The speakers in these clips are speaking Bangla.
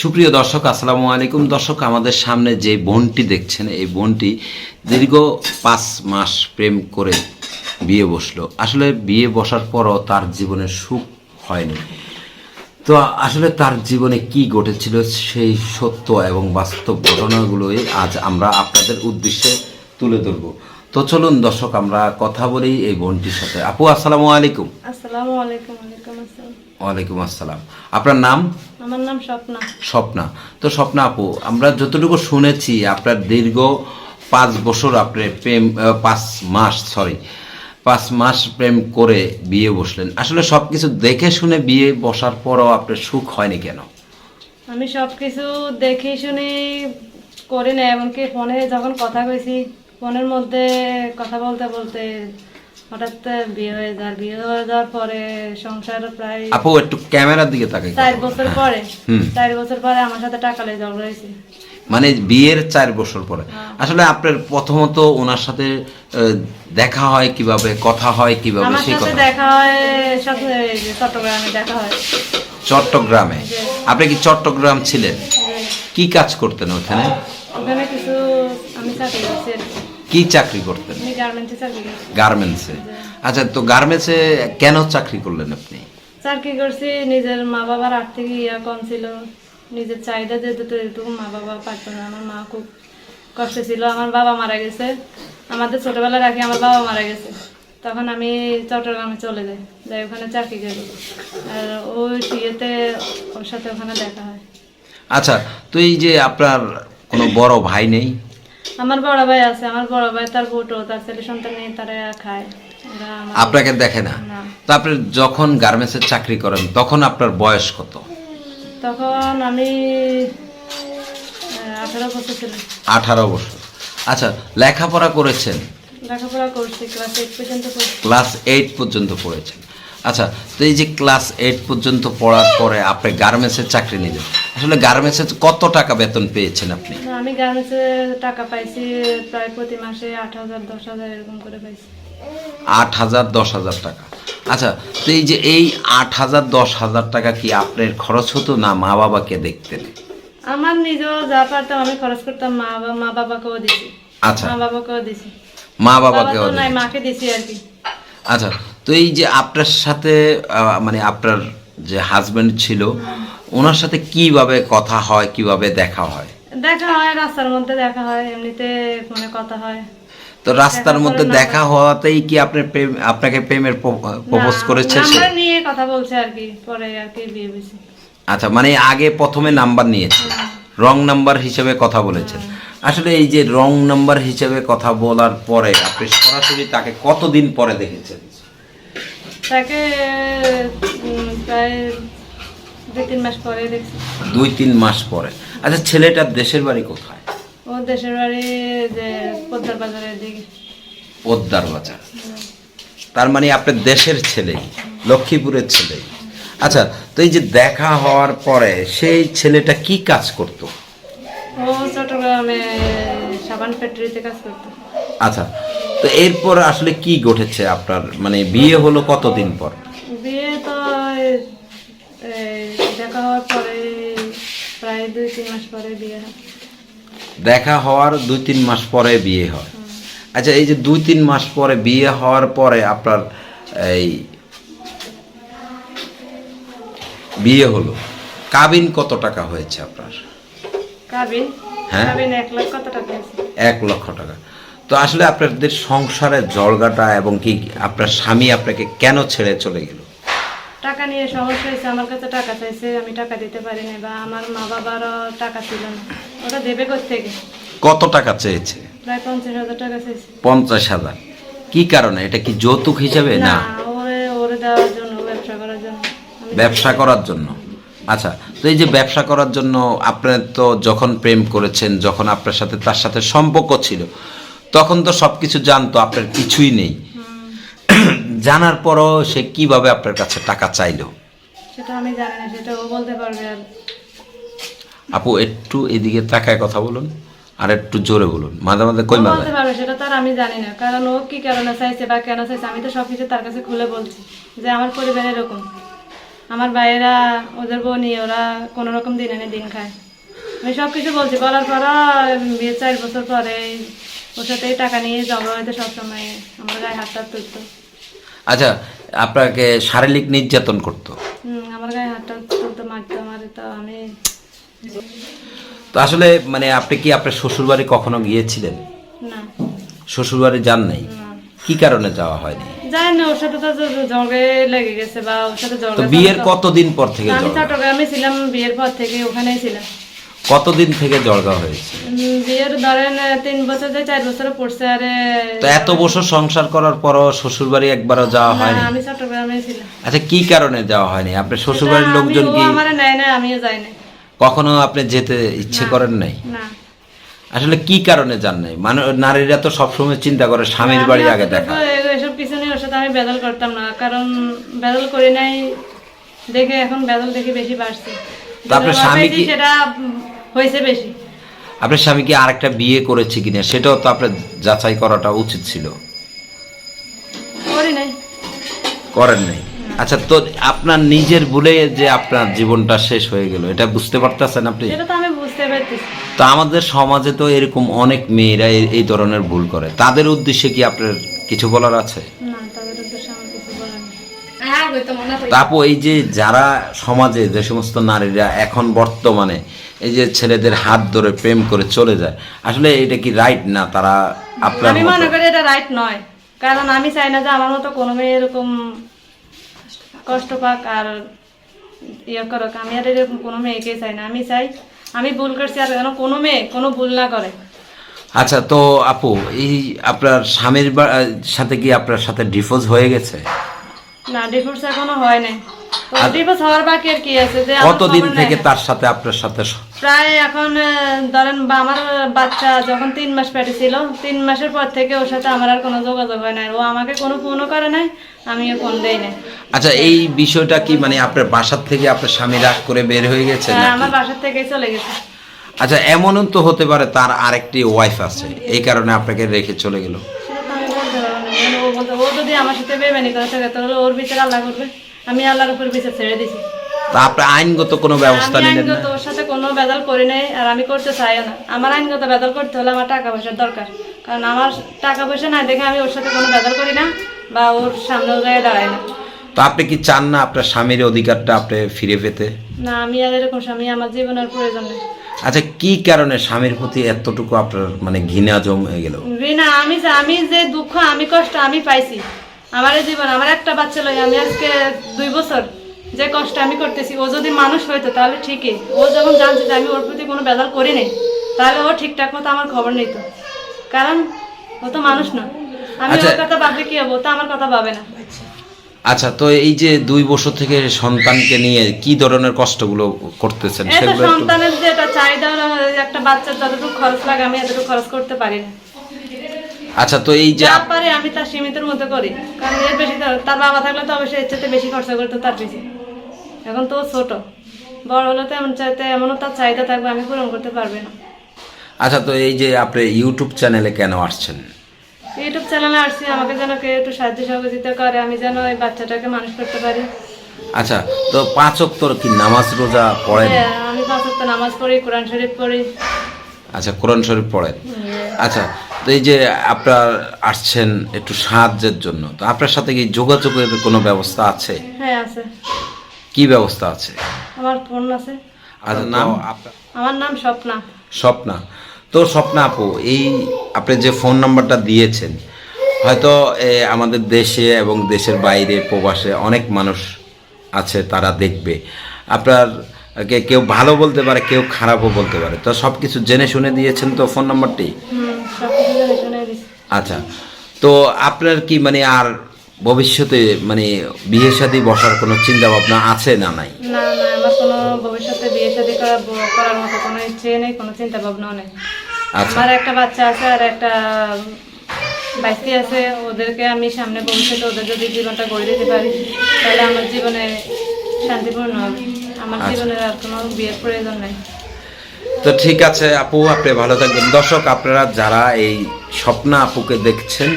সুপ্রিয় দর্শক, আসসালামু আলাইকুম। দর্শক, আমাদের সামনে যে বোনটি দেখছেন, এই বোনটি দীর্ঘ পাঁচ মাস প্রেম করে বিয়ে বসল। আসলে বিয়ে বসার পরও তার জীবনে সুখ হয়নি। তো আসলে তার জীবনে কি ঘটেছিল সেই সত্য এবং বাস্তব ঘটনাগুলোই আজ আমরা আপনাদের উদ্দেশ্যে তুলে ধরব। তো চলুন দর্শক, আমরা কথা বলি এই বোনটির সাথে। আপু, আসসালামু আলাইকুম। আসসালামু আলাইকুম, ওয়ালাইকুম আসসালাম। ওয়ালাইকুম আসসালাম। আপনার নাম? আমার নাম স্বপ্না। স্বপ্না। তো স্বপ্না আপু আমরা যতটুকু শুনেছি আপনার দীর্ঘ পাঁচ বছর আপনি প্রেম পাঁচ মাস সরি পাঁচ মাস প্রেম করে বিয়ে বসলেন। আসলে সব কিছু দেখে শুনে বিয়ে বসার পরও আপনার সুখ হয়নি কেন? আমি সব কিছু দেখে শুনে করি না এমনকি ফোনে যখন কথা কইছি ফোনের মধ্যে কথা বলতে বলতে হঠাৎ বিয়ে হয়ে বিয়ে হয়ে যাওয়ার পরে সংসার প্রায় আপু একটু ক্যামেরার দিকে তাকাই চার বছর পরে চার বছর পরে আমার সাথে টাকা লেগে ঝগড়া হয়েছে। মানে বিয়ের চার বছর পরে। আসলে আপনার প্রথমত ওনার সাথে দেখা হয় কীভাবে কথা হয় কীভাবে সেই কথা। দেখা হয় চট্টগ্রামে দেখা হয়। চট্টগ্রামে? আপনি কি চট্টগ্রাম ছিলেন? কি কাজ করতেন ওখানে ওখানে কিছু আমি চাকরি কি। চাকরি করতেন? গার্মেন্টসে চাকরি গার্মেন্টসে আচ্ছা তো গার্মেন্টসে কেন চাকরি করলেন আপনি? চাকরি করছি নিজের মা বাবার আর্থিক ইয়া কম ছিল। নিজের চাহিদা যেহেতু এটুকু মা বাবা পারতো না। আমার মা খুব কষ্ট ছিল। আমার বাবা মারা গেছে। আমাদের ছোটবেলার আগে আমার বাবা মারা গেছে। তখন আমি চট্টগ্রামে চলে যাই। যাই ওখানে চাকরি করি। আর ওই ইয়েতে ওর সাথে ওখানে দেখা হয়। আচ্ছা তো এই যে আপনার কোনো বড় ভাই নেই? আমার বড় ভাই আছে আমার বড় ভাই তার বোটো তার ছেলে সন্তান নেই তারা খায়। আপনাকে দেখে না? তো আপনি যখন গার্মেন্টসে চাকরি করেন তখন আপনার বয়স কত? তখন আমি আঠারো বছর আঠারো বছর। আচ্ছা লেখাপড়া করেছেন? লেখাপড়া করছি ক্লাস এইট পর্যন্ত ক্লাস এইট পর্যন্ত পড়েছেন। আচ্ছা তো এই যে ক্লাস এইট পর্যন্ত পড়ার পরে আপনি গার্মেন্টসের চাকরি নিলেন। আসলে গার্মেন্টসে কত টাকা বেতন পেয়েছেন আপনি? আমি গার্মেন্টসে টাকা পাইছি প্রায় প্রতি মাসে আট হাজার দশ হাজার এরকম করে পাইছি। আট হাজার দশ হাজার টাকা। আচ্ছা তো এই যে এই আট হাজার দশ হাজার টাকা কি আপনার খরচ হতো না মা বাবাকে দেখতেন? আমার নিজেও যা পারতাম আমি খরচ করতাম মা বাবা মা বাবাকেও দিছি। আচ্ছা। মা বাবাকেও দিছি। মা বাবা বাবাকেও নাই মাকে দিছি আর কি। আচ্ছা তো এই যে আপনার সাথে মানে আপনার যে হাজবেন্ড ছিল ওনার সাথে কীভাবে কথা হয় কীভাবে দেখা হয়? দেখা হয় রাস্তার মধ্যে দেখা হয় এমনিতে ফোনে কথা হয়। তো রাস্তার মধ্যে দেখা হওয়াতেই কি আপনার প্রেম আপনাকে প্রেমের প্রপোজ করেছে সে? নিয়ে কথা বলছে আর কি পরে আর কি বিয়ে হয়েছে। আচ্ছা মানে আগে প্রথমে নাম্বার নিয়েছে রং নাম্বার হিসেবে কথা বলেছেন। আসলে এই যে রং নাম্বার হিসেবে কথা বলার পরে আপনি সরাসরি তাকে কতদিন পরে দেখেছেন? তাকে প্রায় দুই তিন মাস পরে দেখছি। দুই তিন মাস পরে। আচ্ছা ছেলেটার দেশের বাড়ি কোথায়? ও দেশের বাড়ি যে পদ্মার বাজারের দিকে। পদ্মার বাজার। তার মানে আপনার দেশের ছেলেই লক্ষ্মীপুরের ছেলেই আচ্ছা তো এই যে দেখা হওয়ার পরে সেই ছেলেটা কি কাজ করতো? ও চট্টগ্রামে সাবান ফ্যাক্টরিতে কাজ করতো। আচ্ছা তো এরপর আসলে কি ঘটেছে আপনার? মানে বিয়ে হলো কতদিন পর? বিয়ে তো দেখা হওয়ার পরে প্রায় দুই তিন মাস পরে বিয়ে হয়। দেখা হওয়ার দুই তিন মাস পরে বিয়ে হয়। আচ্ছা এই যে দুই তিন মাস পরে বিয়ে হওয়ার পরে আপনার এই বিয়ে হলো কাবিন কত টাকা হয়েছে আপনার? কাবিন? হ্যাঁ। এক লক্ষ টাকা। তো আসলে আপনাদের সংসারের জলগাটা এবং কি আপনার স্বামী আপনাকে কেন ছেড়ে চলে গেল? টাকা নিয়ে সমস্যা হয়েছে আমার কাছে টাকা চাইছে আমি টাকা দিতে পারিনি বা আমার মা বাবারও টাকা ছিল না। ওটা দেবে থেকে কত টাকা চেয়েছে? প্রায় পঞ্চাশ হাজার টাকা চাইছে। পঞ্চাশ হাজার। কি কারণে? এটা কি যৌতুক হিসাবে না? না ওরে ওরে দেওয়ার জন্য ব্যবসা করার জন্য। ব্যবসা করার জন্য। আচ্ছা তো এই যে ব্যবসা করার জন্য আপনার তো যখন প্রেম করেছেন যখন আপনার সাথে তার সাথে সম্পর্ক ছিল তখন তো সব কিছু জানতো আপনার কিছুই নেই। জানার পরও সে কীভাবে আপনার কাছে টাকা চাইলো? সেটা আমি জানি না সেটা ও বলতে পারবে আর। আপু একটু এদিকে তাকায় কথা বলুন আর একটু জোরে বলুন মাঝে মাঝে কই মাঝে? বলতে পারবে সেটা তার আমি জানি না কারণ ও কি কারণে চাইছে বা কেন চাইছে আমি তো সবকিছু তার কাছে খুলে বলছি যে আমার পরিবার এরকম। আমার ভাইয়েরা ওদের বউ নিয়ে ওরা কোনো রকম দিন এনে দিন খায়। আমি সব কিছু বলছি বলার পর বিয়ে চার বছর পরে ওর সাথে টাকা নিয়ে ঝগড়া হয়তো সবসময় আমার গায়ে হাত টাত তুলতো। আচ্ছা আপনাকে শারীরিক নির্যাতন করতো? আমার গায়ে হাত টাত তুলতো মারতো আমার তো আমি তো আসলে মানে আপনি কি আপনার শ্বশুরবাড়ি কখনো গিয়েছিলেন? না। শ্বশুরবাড়ি যান নাই? কি কারণে যাওয়া হয়নি? জানি না ওর সাথে তো ঝগড়ে লেগে গেছে বা ওর সাথে ঝগড়া বিয়ের কতদিন পর থেকে আমি চট্টগ্রামে ছিলাম বিয়ের পর থেকে ওখানেই ছিলাম। কতদিন থেকে জড়গা হয়েছে? বিয়ের ধরেন তিন বছর যে চার বছরে পড়ছে আরে তো এত বছর সংসার করার পরও শ্বশুরবাড়ি একবারও যাওয়া হয়নি? আমি চট্টগ্রামে ছিলাম। আচ্ছা কি কারণে যাওয়া হয়নি? আপনার শ্বশুরবাড়ির সেটা আমি- লোকজন কি আমারে নেয় না আমিও যাই না কখনো আপনি যেতে ইচ্ছে করেন নাই? না। আসলে কি কারণে যান নাই? মানে নারীরা তো সবসময় চিন্তা করে স্বামীর বাড়ি আগে দেখা। এসব পিছনে ওর সাথে আমি বেদল করতাম না কারণ বেদল করি নাই দেখে এখন বেদল দেখি বেশি বাড়ছে। তা আপনার স্বামী কি- সেটা হয়েছে বেশি। আপনার স্বামী কি আরেকটা বিয়ে করেছে কিনা সেটাও তো আপনার যাচাই করাটা উচিত ছিল। করি নাই। করেন নাই। আচ্ছা তো আপনার নিজের ভুলে যে আপনার জীবনটা শেষ হয়ে গেল এটা বুঝতে পারতেছেন আপনি? তো আমি বুঝতে পারতেছি। তো আমাদের সমাজে তো এরকম অনেক মেয়েরা এই ধরনের ভুল করে। তাদের উদ্দেশ্যে কি আপনার কিছু বলার আছে? তারপর এই যে যারা সমাজে যে সমস্ত নারীরা এখন বর্তমানে এই যে ছেলেদের হাত ধরে প্রেম করে চলে যায় আসলে এটা কি রাইট না তারা আপনার আমি মনে করি এটা রাইট নয়। কারণ আমি চাই না যে আমার মতো কোনো মেয়ে এরকম কষ্ট পাক আর ইয়ে করুক। আমি আর এরকম কোনো মেয়েকে চাই না। আমি চাই আমি ভুল করছি আর যেন কোনো মেয়ে কোনো ভুল না করে। আচ্ছা তো আপু এই আপনার স্বামীর সাথে কি আপনার সাথে ডিভোর্স হয়ে গেছে? না ডিভোর্স এখনও হয় নাই ডিভোর্স হওয়ার বাকি আর কি আছে যে কতদিন থেকে তার সাথে আপনার সাথে? প্রায় এখন ধরেন আমার বাচ্চা যখন তিন মাস পেটে ছিল তিন মাসের পর থেকে ওর সাথে আমার আর কোনো যোগাযোগ হয় না ও আমাকে কোনো ফোনও করে নাই আমিও ফোন দেই না আচ্ছা এই বিষয়টা কি মানে আপনার বাসার থেকে আপনার স্বামী রাগ করে বের হয়ে গেছে হ্যাঁ, আমার বাসার থেকেই চলে গেছে। আচ্ছা এমনও তো হতে পারে তার আরেকটি ওয়াইফ আছে। এই কারণে আপনাকে রেখে চলে গেল সেটা তো আমি বলতে পারব না মানে ও বলতে ও যদি আমার সাথে বেমানি করে থাকে তাহলে ওর বিচার আল্লাহ করবে। আমি আল্লাহর উপর বিচার ছেড়ে দিছি। আপনি আইনগত কোনো ব্যবস্থা আমি নিলেন আইনগত ওর সাথে কোনো বেদাল করি নাই আর আমি করতে চাইও না। আমার আইনগত বেদাল করতে হলে আমার টাকা পয়সার দরকার। কারণ আমার টাকা পয়সা না দেখে আমি ওর সাথে কোনো বেদাল করি না বা ওর সামনেও যায় দাঁড়াই না। তো আপনি কি চান না আপনার স্বামীর অধিকারটা আপনি ফিরে পেতে? না আমি আর এরকম স্বামী আমার জীবনের প্রয়োজন নেই। আচ্ছা কি কারণে স্বামীর প্রতি এতটুকু আপনার মানে ঘৃণা জমে গেল? রিনা আমি আমি যে দুঃখ আমি কষ্ট আমি পাইছি আমার জীবন আমার একটা বাচ্চা লই আমি আজকে দুই বছর যে কষ্ট আমি করতেছি ও যদি মানুষ হইতো তাহলে ঠিকই। ও যখন জানছে যে আমি ওর প্রতি কোনো বেজাল করি নাই তাহলে ও ঠিকঠাক মতো আমার খবর নিত। কারণ ও তো মানুষ না। আমি আচ্ছা। ওর কথা ভাবলে কি হব? তো আমার কথা ভাবে না। আচ্ছা তো এই যে দুই বছর থেকে সন্তানকে নিয়ে কি ধরনের কষ্টগুলো করতেছেন সন্তানের যে একটা চাহিদা একটা বাচ্চার যতটুকু খরচ লাগে আমি এতটুকু খরচ করতে পারি না। আচ্ছা তো এই যে যা পারি আমি তার সীমিতের মধ্যে করি। কারণ এর বেশি তো- তার বাবা থাকলে তো অবশ্যই চাইতে বেশি খরচা করতো তার বেশি এখন তো ও ছোট। বড় হলে তো এমন চাইতে এমনও তার চাহিদা থাকবে আমি পূরণ করতে পারবে না। আচ্ছা তো এই যে আপনি ইউটিউব চ্যানেলে কেন আসছেন? ইউটিউব চ্যানেলে আসছি আমাকে যেন কেউ একটু সাহায্য সহযোগিতা করে আমি যেন এই বাচ্চাটাকে মানুষ করতে পারি। আচ্ছা তো পাঁচ অক্তর কি নামাজ রোজা পড়েন? হ্যাঁ, আমি পাঁচ ওয়াক্ত নামাজ পড়ি কোরআন শরীফ পড়ি। আচ্ছা কোরআন শরীফ পড়েন। আচ্ছা তো এই যে আপনার আসছেন একটু সাহায্যের জন্য তো আপনার সাথে কি যোগাযোগের কোনো ব্যবস্থা আছে? হ্যাঁ আছে। কি ব্যবস্থা আছে? আমার ফোন আছে। আচ্ছা নাম? আপনার আমার নাম স্বপ্না। স্বপ্না। তো স্বপ্না আপু এই আপনি যে ফোন নাম্বারটা দিয়েছেন হয়তো এ, আমাদের দেশে এবং দেশের বাইরে প্রবাসে অনেক মানুষ আছে তারা দেখবে। আপনার কে কেউ ভালো বলতে পারে কেউ খারাপও বলতে পারে। তো সব কিছু জেনে শুনে দিয়েছেন তো ফোন নাম্বারটি? আচ্ছা। তো আপনার কি মানে আর ভবিষ্যতে মানে বিয়ে শাদী বসার কোনো চিন্তা ভাবনা আছে না নাই? না না আমার কোনো ভবিষ্যতে বিয়ে শাদী করার মতো কোনো ইচ্ছে নেই কোনো চিন্তা ভাবনাও নেই। আচ্ছা। আমার একটা বাচ্চা আছে আর একটা বাইসি আছে ওদেরকে আমি সামনে ভবিষ্যতে ওদের যদি জীবনটা গড়ে দিতে পারি তাহলে আমার জীবনে শান্তিপূর্ণ হবে। আমার আচ্ছা। জীবনের আর কোনো বিয়ের প্রয়োজন নেই। তো ঠিক আছে, আপু, আপনি ভালো থাকবেন। দর্শক, আপনারা যারা এই স্বপ্না আপুকে দেখছেন,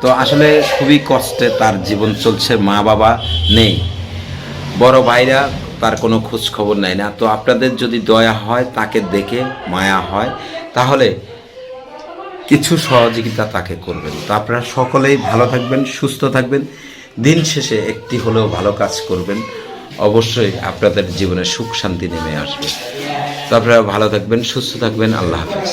তো আসলে খুবই কষ্টে তার জীবন চলছে, মা বাবা নেই। বড় ভাইরা তার কোনো খোঁজ খবর নেয় না। তো আপনাদের যদি দয়া হয়, তাকে দেখে মায়া হয়, তাহলে কিছু সহযোগিতা তাকে করবেন। তো আপনারা সকলেই ভালো থাকবেন, সুস্থ থাকবেন। দিন শেষে একটি হলেও ভালো কাজ করবেন। অবশ্যই আপনাদের জীবনে সুখ শান্তি নেমে আসবে। তো আপনারা ভালো থাকবেন, সুস্থ থাকবেন, আল্লাহ হাফেজ।